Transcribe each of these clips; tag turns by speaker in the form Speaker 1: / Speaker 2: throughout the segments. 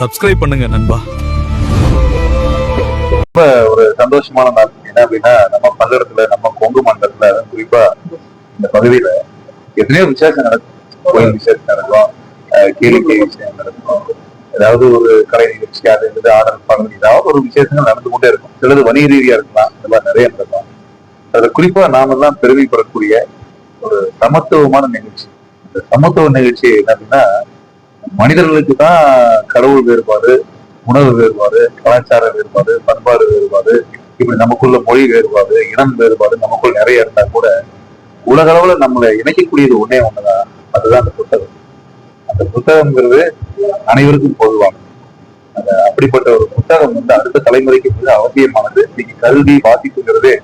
Speaker 1: Subscribe பண்ணுங்க நண்பா.
Speaker 2: ரொம்ப ஒரு சந்தோஷமான நாள். என்ன அப்படின்னா நம்ம பல்லடத்துல நம்ம கொங்கு மண்டலத்துல குறிப்பா இந்த பகுதியில எத்தனையோ விசேஷம் நடக்கும். கோயில் விசேஷம் நடக்கும் கேளிக்கை விஷயம் நடக்கும். ஏதாவது ஒரு கலை நிகழ்ச்சி அது இது ஆடல் பாடல் ஏதாவது ஒரு விசேஷங்கள் நடந்து கொண்டே இருக்கும். சிலது வணிக ரீதியா இருக்கலாம் இதெல்லாம் நிறைய நடக்கும். அதுல குறிப்பா நாமெல்லாம் பெருமைப்படக்கூடிய ஒரு சமத்துவமான நிகழ்ச்சி. இந்த சமத்துவ நிகழ்ச்சி என்ன அப்படின்னா மனிதர்களுக்கு தான் கடவுள் வேறுபாடு உணவு வேறுபாடு கலாச்சார வேறுபாடு பண்பாடு வேறுபாடு இப்படி நமக்குள்ள மொழி வேறுபாடு இனம் வேறுபாடு நமக்குள்ள நிறைய இருந்தா கூட உலக அளவுல நம்மளை இணைக்கக்கூடியது ஒண்ணே ஒண்ணுதான். அதுதான் அந்த புத்தகம். அந்த புத்தகம்ங்கிறது அனைவருக்கும் பொதுவான அந்த அப்படிப்பட்ட ஒரு புத்தகம் வந்து அடுத்த தலைமுறைக்கு மிக அவசியமானது. இன்னைக்கு கல்வி வாசிப்புங்கிறதே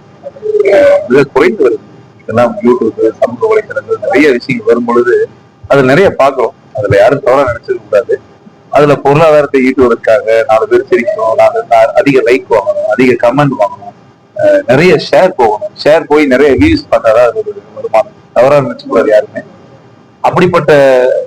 Speaker 2: மிக குறைந்து வருது. இதெல்லாம் யூடியூப் சமூக வலைத்தளங்கள் நிறைய விஷயங்கள் வரும் பொழுது அதுல நிறைய பார்க்கிறோம். அதுல யாரும் தவறா நினைச்சது கூடாது. அதுல பொருளாதாரத்தை ஈட்டுவதற்காக நாலு பேர் சிரிக்கணும் நாலு அதிக லைக் வாங்கணும் அதிக கமெண்ட் வாங்கணும் அஹ் நிறைய ஷேர் போகணும். ஷேர் போய் நிறைய வியூஸ் பண்றதா அது ஒரு வருமானம். தவறா நினைச்சுக்கூடாது யாருமே. அப்படிப்பட்ட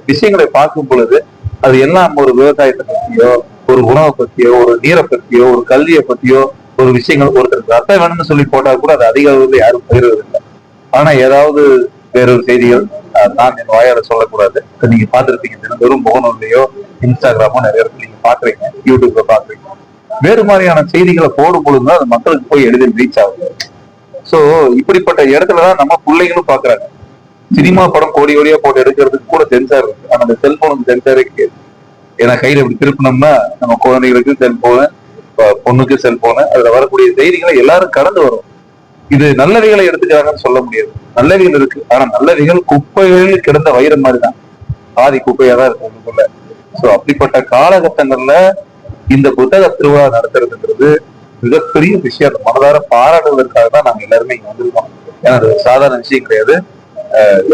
Speaker 2: விஷயங்களை பார்க்கும் பொழுது அது எல்லாம் ஒரு விவசாயத்தை பத்தியோ ஒரு உணவை பத்தியோ ஒரு நீரை பத்தியோ ஒரு கல்வியை பத்தியோ ஒரு விஷயங்கள் ஒருத்தருக்கு ரத்தம் வேணும்னு சொல்லி போட்டா கூட அது அதிக அளவில் யாரும் பகிர்வதில்லை. ஆனா ஏதாவது வேறொரு செய்திகள் நான் என் வாயால சொல்லக்கூடாது. இப்ப நீங்க பார்த்திருப்பீங்க தினந்தோறும் முகநூல்லையோ இன்ஸ்டாகிராமோ நிறைய இடத்துல நீங்க பாக்குறீங்க யூடியூப்ல பாக்குறீங்க வேறு மாதிரியான செய்திகளை போடும் பொழுதுதான் அது மக்களுக்கு போய் எளிதில் ரீச் ஆகுது. சோ இப்படிப்பட்ட இடத்துலதான் நம்ம பிள்ளைங்களும் பாக்குறாங்க சினிமா படம் கோடி கோடியா போட்டு எடுக்கிறதுக்கு கூட சென்சார் இருக்கு. ஆனா அந்த செல்போனுக்கு சென்சாரே கிடையாது. ஏன்னா கையில இப்படி திருப்பினோம்னா நம்ம குழந்தைகளுக்கு செல்போனு பொண்ணுக்கு செல்போனு அதுல வரக்கூடிய செய்திகளை எல்லாரும் கடந்து வரும். இது நல்லவைகளை எடுத்துக்கிறாங்கன்னு சொல்ல முடியாது. நல்லவைகள் இருக்கு. ஆனா நல்லவைகள் குப்பைகளில் கிடந்த வைரம் மாதிரிதான். பாதி குப்பையா தான் இருக்கும் உள்ளுக்குள்ள சோ அப்படிப்பட்ட காலகட்டங்கள்ல இந்த புத்தக திருவிழா நடத்துறதுங்கிறது மிகப்பெரிய விஷயம். அந்த மனதார பாராட்டுவதற்காக தான் நாங்க எல்லாருமே இங்க வந்திருக்கோம். ஏன்னா அது ஒரு சாதாரண விஷயம் கிடையாது.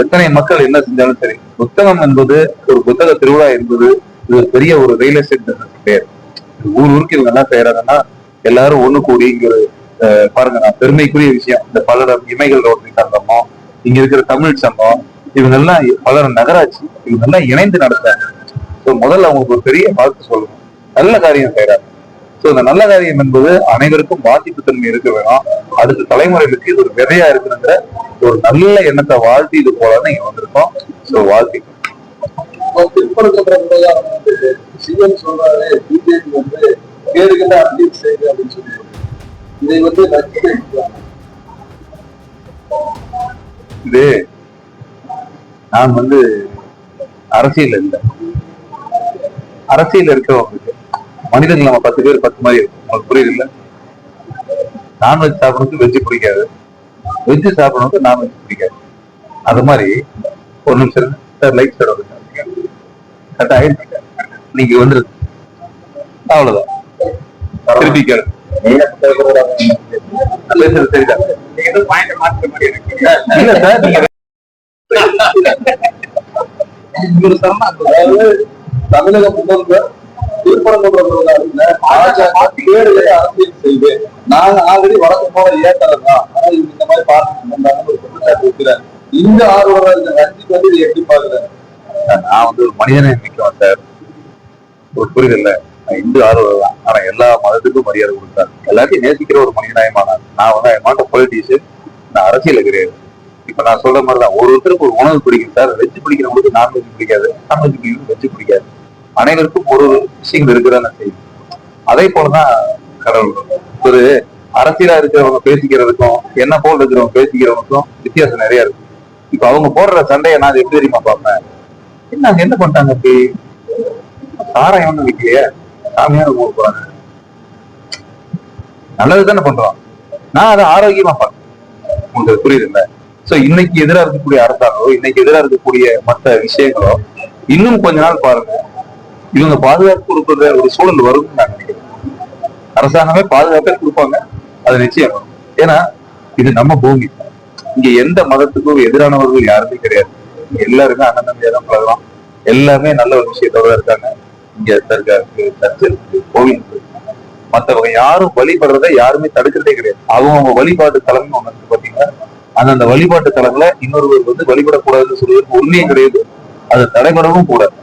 Speaker 2: எத்தனை மக்கள் என்ன செஞ்சாலும் சரி புத்தகம் என்பது ஒரு புத்தக திருவிழா என்பது இது ஒரு பெரிய ஒரு ரியல் எஸ்டேட் பெயர் பேர் ஊர் ஊருக்கு இவங்க என்ன செய்யறாங்கன்னா எல்லாரும் ஒண்ணு கூடி இங்க ஒரு பாருங்க நான் பெருமைக்குரிய விஷயம். இந்த பல்லடம் இமைகள் ரோட்டரி சங்கமோ இங்க இருக்கிற தமிழ் சங்கம் இவங்க எல்லாம் நகராட்சி இவங்க எல்லாம் இணைந்து நடத்தாங்க ஸோ முதல்ல அவங்களுக்கு ஒரு பெரிய வாழ்த்து சொல்லணும். நல்ல காரியம் செய்யறாங்க ஸோ இந்த நல்ல காரியம் என்பது அனைவருக்கும் பாதிப்பு தன்மை இருக்க வேணும். அதுக்கு தலைமுறைகளுக்கு இது ஒரு விதையா இருக்குங்கிற ஒரு நல்ல எண்ணத்தை வாழ்த்தி இது போல தான் இங்க வந்திருக்கோம். ஸோ வாழ்த்தி.
Speaker 3: திருப்பரங்குன்ற வந்து சிவன் சொல்றாரு பிஜேபி வந்து கேடுகளை அரசியல் செய்யுது அப்படின்னு சொல்லி இதை வந்து
Speaker 2: இது நான் வந்து அரசியல் இல்லை. அரசியல் இருக்கிறவங்களுக்கு மனிதர்கள் நம்ம பத்து பேர் பத்து மாதிரி இருக்கும். உங்களுக்கு புரியுது இல்ல? நான்வெஜ் சாப்பிடறதுக்கு வெஜ்ஜு பிடிக்காது. வெஜ்ஜு சாப்பிடறதுக்கு நான்வெஜ் பிடிக்காது. அது மாதிரி ஒரு நிமிஷம் சார் லைட் சார் கரெக்ட் நீங்க வந்துருது அவ்வளவுதான். திருப்பி கேளு நான்
Speaker 3: தமிழக முதல்வர் அரசியல் செய்து நாங்க ஆல்ரெடி வழக்கம் போல தான் ஆனா இவங்க இந்த மாதிரி பார்த்து ஒரு குற்றச்சாட்டு வைக்கிறார் இந்த ஆர்வலர் இந்த ரஞ்சித் வந்து எப்படி பாக்குறாரு
Speaker 2: நான் வந்து ஒரு மனிதனை நினைக்கிறேன் சார். ஒரு புரிதல் இந்து ஆர்வலர் தான். ஆனா எல்லா மதத்துக்கும் மரியாதை கொடுத்தாரு. எல்லாத்தையும் நேசிக்கிற ஒரு மனிதனாயமான நான் வந்து ஐ மாட்ட பொலிட்டிஷியன் நான் அரசியல கிடையாது. இப்ப நான் சொல்ற மாதிரி தான் ஒரு ஒருத்தருக்கு ஒரு உணவு பிடிக்கும் சார். வெஜ் பிடிக்கிறவங்களுக்கு நான்வெஜ் பிடிக்காது. நான்வெஜ் பிடிக்கும் வெஜ் பிடிக்காது. அனைவருக்கும் ஒரு விஷயங்கள் இருக்குதானே செய்யும் அதே போலதான் கடவுள் ஒரு அரசியலா இருக்கிறவங்க பேசிக்கிறதுக்கும் என்ன போல் இருக்கிறவங்க பேசிக்கிறவங்களுக்கும் வித்தியாசம் நிறைய இருக்கு. இப்ப அவங்க போடுற சண்டையை நான் எப்படி தெரியுமா பார்ப்பேன்? என்ன அங்க என்ன பண்ணிட்டாங்க அப்படி? சாராயம் ஒண்ணு விற்கலையே சாமியான ஊர் போறாங்க நல்லது தானே பண்றோம். நான் அதை ஆரோக்கியமா பார்க்கணும். உங்களுக்கு புரியுது இல்ல சோ இன்னைக்கு எதிரா இருக்கக்கூடிய அரசாங்கம் இன்னைக்கு எதிரா இருக்கக்கூடிய மற்ற விஷயங்களோ இன்னும் கொஞ்ச நாள் பாருங்க. இவங்க பாதுகாப்பு கொடுக்குற ஒரு சூழல் வரும் நான் நினைக்கிறேன். அரசாங்கமே பாதுகாப்பே கொடுப்பாங்க. அது நிச்சயம். ஏன்னா இது நம்ம பூமி. இங்க எந்த மதத்துக்கும் எதிரானவர்கள் யாருமே கிடையாது. எல்லாருமே அண்ணன் தம்பியா தான் பழகலாம் எல்லாமே நல்ல ஒரு விஷயத்தோட இருக்காங்க. இங்க தர்கா இருக்கு சர்ச் இருக்கு கோவில் இருக்கு மத்தவங்க யாரும் வழிபடுறத யாருமே தடுக்கிறதே கிடையாது. அவங்க வழிபாட்டு தலம்னு ஒண்ணு இருக்கு பாத்தீங்கன்னா அந்த வழிபாட்டு தலங்களை இன்னொருவர் வந்து வழிபடக்கூடாதுன்னு சொல்வதற்கு உண்மையும் கிடையாது. அது தடைபடவும் கூடாது.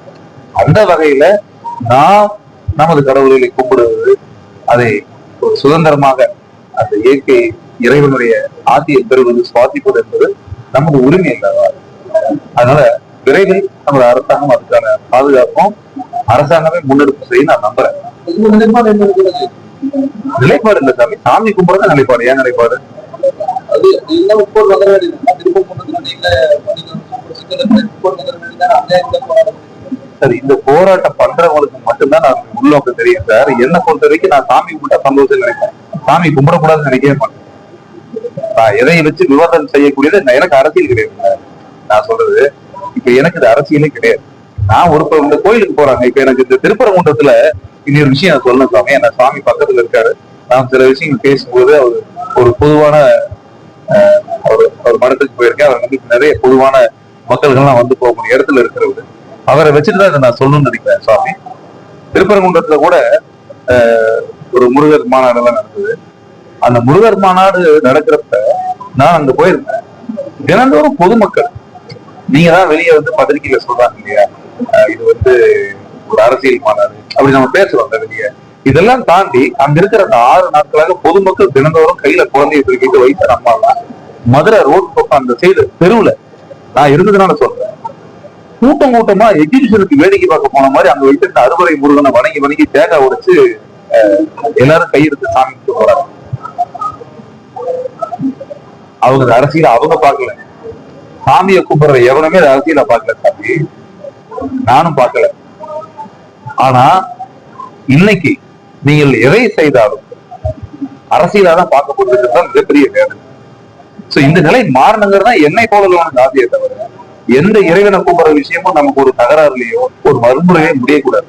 Speaker 2: அந்த வகையில நான் நமது கடவுள்களை கும்பிடுவது அதை ஒரு சுதந்திரமாக அந்த இயற்கை இறைவனுடைய ஆத்தியை பெறுவது சுவாசிப்பது என்பது நமது உரிமை இல்லாத அதனால விரைவில் நமது அரசாங்கம் அதுக்கான பாதுகாப்பும் அரசாங்கமே முன்னெடுப்பு செய்ய நான் நம்புறேன்.
Speaker 3: நிலைப்பாடு
Speaker 2: இல்ல சாமி. சாமி கும்பிடுறது நிலைப்பாடு. ஏன் நிலைப்பாடு? சார் இந்த போராட்டம் பண்றவங்களுக்கு மட்டும்தான் நான் உள்நோக்கம் தெரியும். சார் என்ன பொறுத்த வரைக்கும் நான் சாமி கும்பிட்டா சந்தோஷம் நினைப்பேன் சாமி கும்பிடக்கூடாதுன்னு நினைக்கவே மாட்டேன். நான் எதை வச்சு விவாதம் செய்யக்கூடியது எனக்கு அரசியல் கிடையாது. நான் சொல்றது இப்ப எனக்கு இது அரசியலே கிடையாது. நான் ஒரு இந்த கோயிலுக்கு போறாங்க. இப்ப எனக்கு இந்த திருப்பரங்குன்றத்துல இன்னொரு விஷயம் நான் சொல்லணும் சாமி. என்ன சாமி பக்கத்துல இருக்காரு. நான் சில விஷயங்கள் பேசும்போது அவர் ஒரு பொதுவான அஹ், ஒரு ஒரு மடத்துக்கு போயிருக்கேன். அவர் வந்து நிறைய பொதுவான மக்கள்கள்லாம் வந்து போகக்கூடிய இடத்துல இருக்கிறவரு. அவரை வச்சுட்டு தான் இதை நான் சொல்லணும்னு நினைக்கிறேன் சுவாமி திருப்பரங்குன்றத்துல கூட ஒரு முருகர் மாநாடு எல்லாம் நடந்தது. அந்த முருகர் மாநாடு நடக்கிறப்ப நான் அங்க போயிருந்தேன். தினந்தோறும் பொதுமக்கள் நீங்க தான் வெளியே வந்து பத்திரிகையில சொல்றாங்க இல்லையா? இது வந்து ஒரு அரசியல் மாநாடு. அப்படி நம்ம பேசுறோம் அந்த வெளியே. இதெல்லாம் தாண்டி அங்க இருக்கிற அந்த ஆறு நாட்களாக பொதுமக்கள் தினந்தோறும் கையில குழந்தைய தூக்கிட்டு வயசான அம்மா மதுரை ரோட் பக்கம் அந்த சைடு தெருவுல. நான் இருந்ததுனால சொல்றேன். கூட்டம் கூட்டமா எக்ஸிபிஷனுக்கு வேடிக்கை பார்க்க போன மாதிரி அங்க வைத்திருந்த அறுவடை முருகனை வணங்கி வணங்கி தேங்காய் உடைச்சு அஹ், எல்லாரும் கையெடுத்து சாமி கும்பிட்டு போறாங்க அவங்க அரசியல அவங்க பார்க்கல. சாமியை கும்பிடுற எவனுமே அரசியல பார்க்கல சாமி. நானும் பார்க்கல. ஆனா இன்னைக்கு நீங்கள் எதை செய்தாலும் அரசியலா தான் பார்க்கப்படுறது தான் மிகப்பெரிய வேதனை. சோ இந்த நிலை மாறணுங்கிறது தான் என்னை போல காதியை தவிர எந்த இறைவனை கூப்பிடுற விஷயமும் நமக்கு ஒரு தகராறுலையோ ஒரு வன்முறையே முடியக்கூடாது.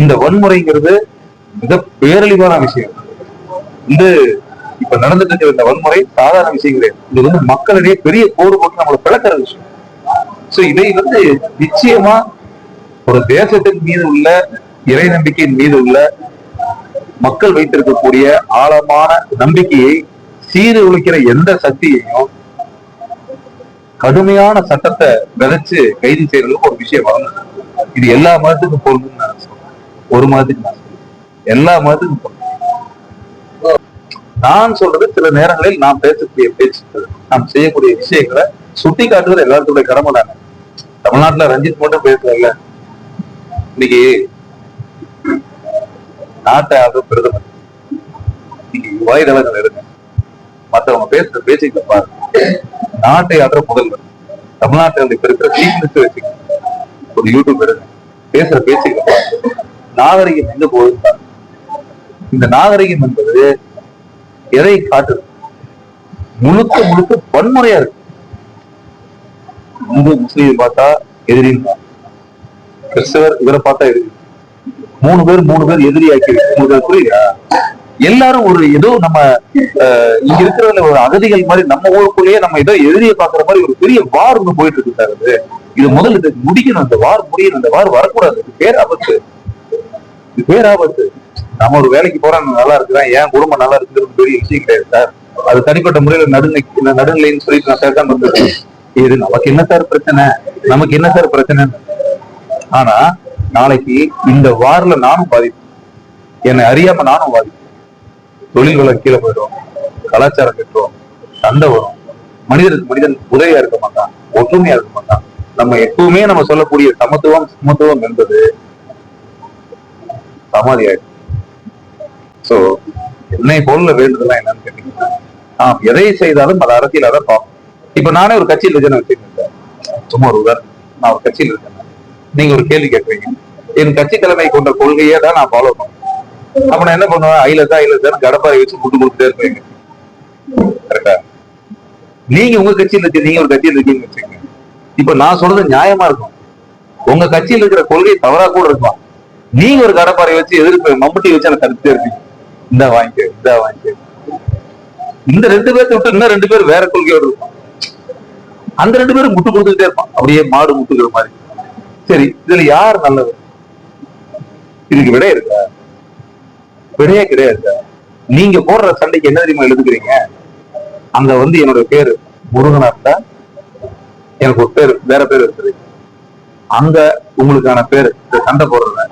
Speaker 2: இந்த வன்முறைங்கிறது மிக பேரழிவான விஷயம். இது இப்ப நடந்துட்டு இருக்கிற இந்த வன்முறை சாதாரண விஷயம் கிடையாது. இது வந்து மக்களிடையே பெரிய போர் போட்டு நம்மளை பிளக்கிற விஷயம். சோ இதை வந்து நிச்சயமா ஒரு தேசத்தின் மீது உள்ள இறை நம்பிக்கையின் மீது உள்ள மக்கள் வைத்திருக்கக்கூடிய ஆழமான நம்பிக்கையை சீரழிக்கிற எந்த சக்தியையும் கடுமையான சட்டத்தை விதைச்சு கைது செய்யறதுக்கு ஒரு விஷயம் வளர்ந்து இது எல்லா மதத்துக்கும் பொருந்துன்னு நான் சொல்றேன். ஒரு மதத்துக்கு நான் சொல்றேன். எல்லா மதத்துக்கும் பொருந்தும் நான் சொல்றது சில நேரங்களில் நாம் பேசக்கூடிய பேச்சு நாம் செய்யக்கூடிய விஷயங்களை சுட்டி காட்டுவது எல்லாத்துடைய கடமை தானே தமிழ்நாட்டுல ரஞ்சித் மட்டும் பேசல இன்னைக்கு நாட்டை ஆக பிரதமர். இன்னைக்கு வாய்தளங்கள் இருங்க மத்தவங்க பேசுற பேச்சுக்களை பாருங்க. நாட்டை ஆடுற முதல்வர். தமிழ்நாட்டில் இப்ப இருக்கிற சீஃப் மினிஸ்டர் வச்சுக்க ஒரு யூடியூப் எடுங்க பேசுற பேச்சுக்களை பாருங்க. நாகரிகம் எங்க போகுது? இந்த நாகரிகம் என்பது எதை காட்டுது? முழுக்க முழுக்க வன்முறையா இருக்கு. இந்து முஸ்லீம் பார்த்தா எதிரின்னு கிறிஸ்தவர் இவரை பார்த்தா இருக்கு மூணு பேர் மூணு பேர் எதிரியாக்கி உங்களுக்கு புரியுதா? எல்லாரும் ஒரு ஏதோ நம்ம அஹ், இங்க இருக்கிறதுல ஒரு அகதிகள் மாதிரி நம்ம ஊருக்குள்ளேயே நம்ம ஏதோ எதிரியை பாக்குற மாதிரி ஒரு பெரிய வார் ஒண்ணு போயிட்டு இருக்கு சார் அது. இது முதல்ல இது முடிக்கணும். அந்த வார் முடியணும். அந்த வார் வரக்கூடாது. இது பேராபத்து. இது பேராபத்து. நம்ம ஒரு வேலைக்கு போறோம் நல்லா இருக்குதான். என் குடும்பம் நல்லா இருக்குங்கிறது பெரிய விஷயம் கிடையாது சார். அது தனிப்பட்ட முறையில நடுநிலை நடுநிலைன்னு சொல்லிட்டு நான் பேசாம இருந்தது இது நமக்கு என்ன சார் பிரச்சனை? நமக்கு என்ன சார் பிரச்சனை ஆனா நாளைக்கு இந்த வாரில் நானும் பாதிப்பேன் என்னை அறியாம நானும் பாதிப்பேன் தொழில் வளம் கீழே போயிடும். கலாச்சாரம் கட்டுவோம் சண்டை வரும். மனிதனுக்கு மனிதன் உதவியா இருக்க மாட்டான். ஒற்றுமையா இருக்க மாட்டான். நம்ம எப்பவுமே நம்ம சொல்லக்கூடிய சமத்துவம் சமத்துவம் என்பது சமாதி ஆயிடும் சோ என்னை போல வேண்டுதெல்லாம் என்னன்னு கேட்டீங்கன்னா ஆஹ் எதை செய்தாலும் அது அரசியலா தான் பார்ப்போம். இப்ப நானே ஒரு கட்சியில் இருக்கேன்னு வச்சுக்கோங்க சும்மா ஒரு உதாரணம். நான் ஒரு கட்சியில் இருக்கேன். நீங்க ஒரு கேள்வி கேட்குறீங்க. என் கட்சி தலைமை கொண்ட கொள்கையை தான் நான் ஃபாலோ பண்ணுவேன் அப்ப நான் என்ன பண்ணுவேன்? ஐல தான் கடப்பாறை வச்சு புட்டு கொடுத்துட்டே இருப்பீங்க. கரெக்டா நீங்க உங்க கட்சியில் இருக்கீங்க நீங்க ஒரு கட்சியில் இருக்கீங்கன்னு வச்சுக்கோங்க. இப்ப நான் சொல்றது நியாயமா இருக்கும். உங்க கட்சியில் இருக்கிற கொள்கை தவறா கூட இருக்கும் நீங்க ஒரு கடப்பாறை வச்சு எதிர்ப்பு மம்பட்டி வச்சு எனக்கு தடுத்துட்டே இருப்பீங்க. இந்த வாங்கிக்க இந்த வாங்கிக்க. இந்த ரெண்டு பேர்த்த விட்டு இன்னும் ரெண்டு பேர் வேற கொள்கையோடு இருப்பான் அந்த ரெண்டு பேரும் முட்டு கொடுத்துட்டே இருப்பான் அப்படியே மாடு முட்டுக்கிற மாதிரி. சரி இதுல யார் நல்லது? இதுக்கு விடை இருக்கா? விடையே கிடையாது நீங்க போடுற சண்டைக்கு என்ன தெரியுமா எழுதுக்கிறீங்க அங்க வந்து என்னோட பேரு முருகனா இருந்தா எனக்கு ஒரு பேர் வேற பேர் இருக்குது. அங்க உங்களுக்கான பேர் இந்த சண்டை போடுற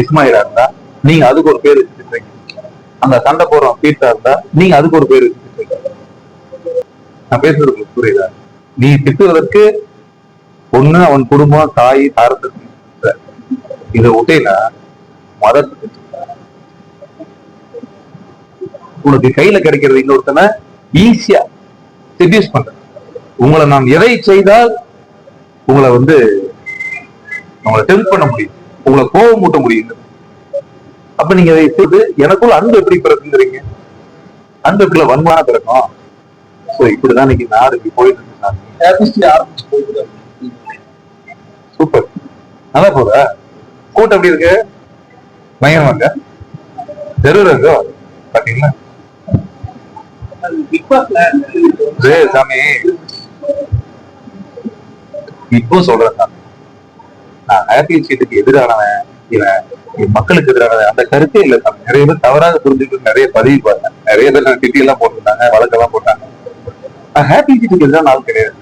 Speaker 2: இஸ்மாயிலா இருந்தா நீங்க அதுக்கு ஒரு பேர் வச்சுருக்கீங்க அந்த சண்டை போடுறோம் பீட்டா இருந்தா நீங்க அதுக்கு ஒரு பேர் வச்சுருக்கீங்க நான் பேசுறது உங்களுக்கு புரியுதா? நீ திட்டுவதற்கு ஒண்ணு அவன் குடும்பம் தாய் தாரத்துக்கு இதை விட்டேன்னா மதத்துக்கு உனக்கு கையில கிடைக்கிறது இன்னொருத்தனை ஈஸியா செடியூஸ் பண்ற. உங்களை நாம் எதை செய்தால் உங்களை வந்து உங்களை டெம்ப் பண்ண முடியும். உங்களை கோபம் மூட்ட முடியும். அப்ப நீங்க இதை செய்து எனக்குள்ள அன்பு எப்படி பிறக்குங்கிறீங்க? அன்பு வன்மனா வன்மான பிறக்கும்? சோ இப்படிதான் இன்னைக்கு நாடு இப்படி போயிட்டு இருக்கு
Speaker 3: ஆரம்பிச்சு போயிட்டு
Speaker 2: சூப்பர். நல்லா போதா கூட்டம் எப்படி இருக்கு? பயங்கரமாங்க தெருவில் இருக்கோ? பாத்தீங்களா? சாமி. இப்போ சொல்றேன் சாமி. நான் ஹாப்பி சீட்டுக்கு எதிரானவன் இவன் மக்களுக்கு எதிரானவன். அந்த கருத்தே இல்ல சாமி. நிறைய பேர் தவறாக புரிஞ்சுட்டு நிறைய பதிவு பார்த்தேன் நிறைய பேர் திட்டி எல்லாம் போட்டிருந்தாங்க வழக்கெல்லாம் போட்டாங்க. ஹாப்பி சீட்டுக்கு எதிரான ஆள் கிடையாது.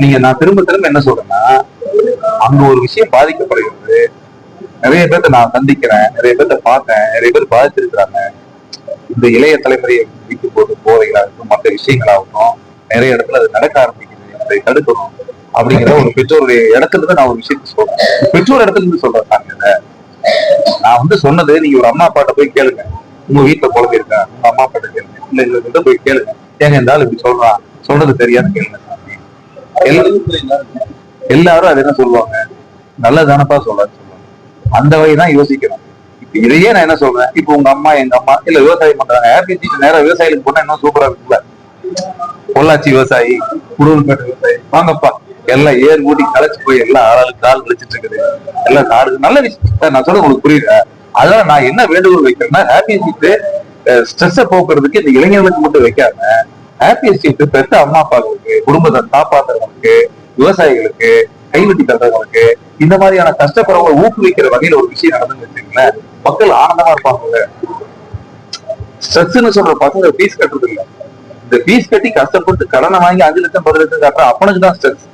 Speaker 2: நீங்க நான் திரும்ப திரும்ப என்ன சொல்றேன்னா அங்க ஒரு விஷயம் பாதிக்கப்படுகிறது. நிறைய பேர்த்த நான் சந்திக்கிறேன் நிறைய பேர்த்த பார்த்தேன் நிறைய பேர் பாதிச்சிருக்கிறாங்க. இந்த இளைய தலைமுறையை விற்கும் போது போதைகளாகட்டும் மற்ற விஷயங்களாகட்டும் நிறைய இடத்துல அது நடக்க ஆரம்பிக்குது அதை தடுக்கணும் அப்படிங்கிற ஒரு பெற்றோருடைய இடத்துல இருந்து நான் ஒரு விஷயத்த சொல்றேன். பெற்றோர் இடத்துல இருந்து சொல்றேன் நான் நான் வந்து சொன்னது நீங்க ஒரு அம்மா அப்பாட்ட போய் கேளுங்க. உங்க வீட்டுல குழந்தை இருக்கா? உங்க அம்மா அப்பாட்ட கேளுங்க. இல்ல இல்ல கிட்ட போய் கேளுங்க. ஏங்க இருந்தாலும் இப்படி சொல்றான் சொல்றது தெரியாது கேளுங்க. எல்லாரும் அது என்ன சொல்லுவாங்க. நல்லதானப்பா சொல்றான்னு அந்த வகைதான் யோசிக்கணும். இப்ப இதையே நான் என்ன சொல்றேன்? இப்ப உங்க அம்மா எங்க அம்மா இல்ல விவசாயம் பண்றாங்க. ஹேப்பி சீட்டு நேரா விவசாயிகளுக்கு போனா இன்னும் சூப்பரா இருக்குல்ல பொள்ளாச்சி விவசாயி குடூர்பேட்டை விவசாயி வாங்கப்பா. எல்லாம் ஏர் ஊட்டி களைச்சு போய் எல்லாம் ஆளாளுக்கு கால் கழிச்சிட்டு இருக்குது. எல்லாம் காடு நல்ல விஷயம். நான் சொல்ல உங்களுக்கு புரியல அதனால நான் என்ன வேண்டுகோள் வைக்கிறேன்னா ஹாப்பி சீட்டு ஸ்ட்ரெஸ்ஸை போக்குறதுக்கு இந்த இளைஞர்களுக்கு மட்டும் வைக்காம ஹாப்பி எஸ்டேட் பெற்ற அம்மா அப்பாவுக்கு குடும்பத்தை காப்பாத்துறவங்களுக்கு விவசாயிகளுக்கு கைவெட்டி தந்தவங்களுக்கு இந்த மாதிரியான கஷ்டப்படுறவங்க ஊக்குவிக்கிற வகையில ஒரு விஷயம் நடந்துன்னு வச்சுங்களேன் மக்கள் ஆனந்தமா இருப்பாங்க ஸ்ட்ரெஸ்ன்னு சொல்ற பசங்க ஃபீஸ் கட்டுறது இல்ல. இந்த ஃபீஸ் கட்டி கஷ்டப்பட்டு கடனை வாங்கி அஞ்சு லட்சம் பத்து லட்சம் கட்டுற அப்பனுக்கு தான் ஸ்ட்ரெஸ்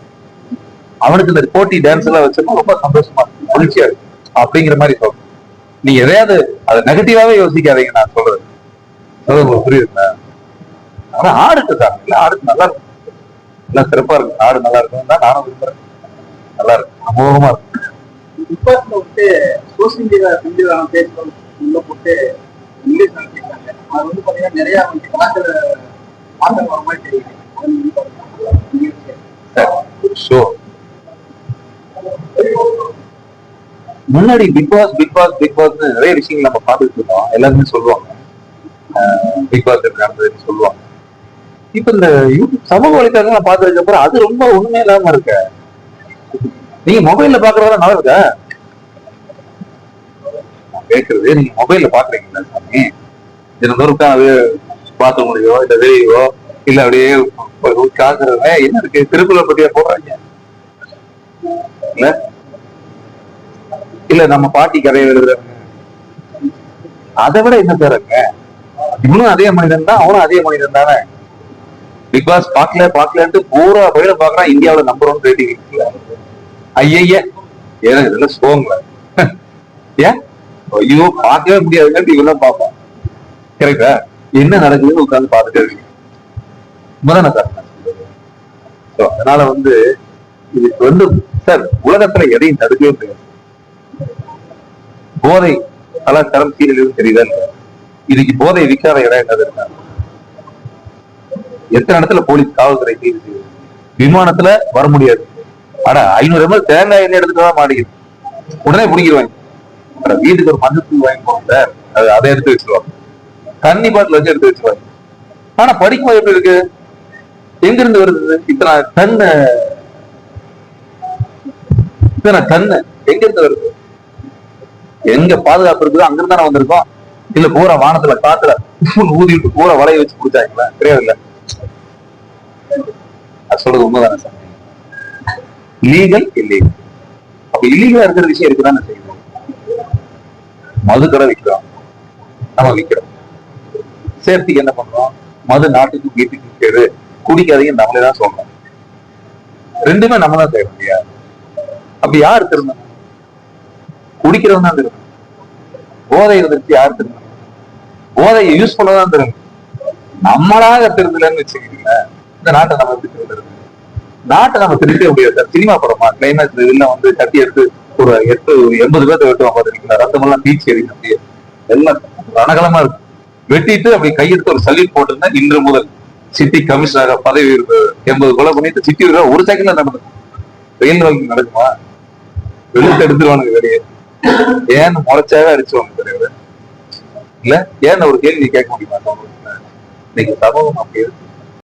Speaker 2: அவனுக்கு இந்த போட்டி டான்ஸ் எல்லாம் வச்சோம்னா ரொம்ப சந்தோஷமா இருக்கு மகிழ்ச்சியா இருக்கு அப்படிங்கிற மாதிரி சொல்றேன் நீ எதையாவது அதை நெகட்டிவாவே யோசிக்காதீங்க நான் சொல்றது சொல்றது புரியுதுங்களா? ஆனா ஆடுக்கு இல்ல ஆடு நல்லா இருக்கும் நல்லா சிறப்பா இருக்கு. ஆடு நல்லா இருக்கும் தான் நானும் விரும்புறேன். நல்லா இருக்கு. அமோகமா இருக்கு.
Speaker 3: பிக் பாஸ்ல வந்து சோசியல் மீடியா செஞ்சிருக்காங்க பேஸ்புக் உள்ள போட்டு இங்கிலீஷ் நடத்திருக்காங்க அது வந்து பாத்தீங்கன்னா நிறைய வந்து கலாச்சார மாற்றம் வர மாதிரி தெரியுது.
Speaker 2: முன்னாடி Bigg Boss Bigg Boss Bigg Boss நிறைய விஷயங்கள் நம்ம பார்த்துட்டு இருக்கோம். எல்லாருமே சொல்லுவாங்க. பிக் பாஸ் நடந்ததுன்னு சொல்லுவாங்க. இப்ப இந்த யூடியூப் சமூக நான் பார்த்ததுக்கு அப்புறம் அது ரொம்ப ஒண்ணுமே இல்லாம இருக்க. நீங்க மொபைல்ல பாக்குறவரை நல்லா இருக்கா? கேட்கறது நீங்க மொபைல்ல பாக்குறீங்களா சாமி? தினந்தோறும் அது பார்த்த முடியோ இல்ல வெளியோ இல்ல அப்படியே காக்குறவங்க என்ன இருக்கு? திருக்குறள் பத்தியா போடுறாங்க இல்ல? இல்ல நம்ம பாட்டி கதையை எழுதுறாங்க அதை விட என்ன பேருங்க இவனும் அதே மனிதன் தான் அவனும் அதே மனிதன் தானே? பிக் பாஸ் பாக்கல பாக்கலன்ட்டு பூரா பயில பாக்குறான் இந்தியாவுல நம்பர் ஒன் ரேட்டிங் இருக்குல்ல ஐயய்ய ஏன்னா இதெல்லாம் சோங்கல ஏன்? ஐயோ பார்க்கவே முடியாதுங்க இவெல்லாம் பார்ப்போம் கரெக்டா என்ன நடக்குதுன்னு உட்கார்ந்து பார்த்துட்டே இருக்கு முதன சார் அதனால வந்து இதுக்கு வந்து சார் உலகத்துல எதையும் தடுக்கவே முடியாது. போதை கலாச்சாரம் சீரழிவு தெரியுதா இல்லையா? இதுக்கு போதை விற்காத இடம் என்னது? இருக்காங்க எத்தனை இடத்துல போலீஸ் காவல்துறை செய்யுது விமானத்துல வர முடியாது. ஆனா ஐநூறு எம்எல் தேங்காய் எண்ணெய் எடுத்துட்டு தான் உடனே பிடிக்கிடுவாங்க வீட்டுக்கு ஒரு மஞ்சள் தூள் வாங்கி போங்க அது அதை எடுத்து வச்சிருவாங்க. தண்ணி பாட்டில் வச்சு எடுத்து வச்சிருவாங்க. ஆனா படிக்கும்போது எப்படி இருக்கு. எங்க இருந்து வருது? இத்தனை டன்னு இத்தனை டன்னு எங்க இருந்து வருது? எங்க பாதுகாப்பு இருக்குதோ அங்கிருந்து தானே வந்திருக்கோம். இல்ல பூரா வானத்துல காத்துல உஃப்னு ஊதிட்டு பூரா வலைய வச்சு பிடிச்சாங்களா? கிடையாது இல்லை சொல்றது உண்மைதானே சார் லீகல் இல்லீகல் அப்ப இல்லீகலா இருக்கிற விஷயம் இருக்குதானே செய்யணும். மது கடை விற்கிறோம். நம்ம விற்கிறோம். சேர்த்துக்கு என்ன பண்றோம் மது நாட்டுக்கு வீட்டுக்கு கேடு. குடிக்காதீங்க நம்மளே தான் சொல்றோம். ரெண்டுமே நம்ம தான் செய்யறோம் இல்லையா? அப்ப யார் திருந்தணும் குடிக்கிறவன் தான் திரும்பணும் போதை இருந்துச்சு யார் திரும்பணும் போதையை யூஸ் பண்ணதான் திரும்பணும் நம்மளாக திருந்தலன்னு வச்சுக்கீங்களேன் இந்த நாட்டை நம்ம எப்படி திருந்துறது நாட்டை நம்ம திருத்த முடியாது சார். சினிமா படமா கிளைமேக்ஸ் இதுல வந்து கட்டி எடுத்து ஒரு எட்டு எண்பது பேர்த்த வெட்டுவாங்க பாத்துருக்கீங்களா ரத்தமெல்லாம் பீச்சு எறியும் அப்படியே. எல்லாம் ரணகலமா இருக்கு வெட்டிட்டு அப்படி கையெடுத்து ஒரு சல்யூட் போட்டிருந்தா இன்று முதல் சிட்டி கமிஷனராக பதவி எண்பது கொலை பண்ணிட்டு சிட்டி இருக்க ஒரு செகண்ட்ல நடந்தது. ரயில் வாழ்க்கை நடக்குமா? வெளுத்து எடுத்துருவானுங்க வெளியே. ஏன்னு முளைச்சாவே அடிச்சுவாங்க தெரியாது இல்ல? ஏன்னு ஒரு கேள்வி கேட்க முடியுமா? இன்னைக்கு சமூகம் அப்படி இருக்கு.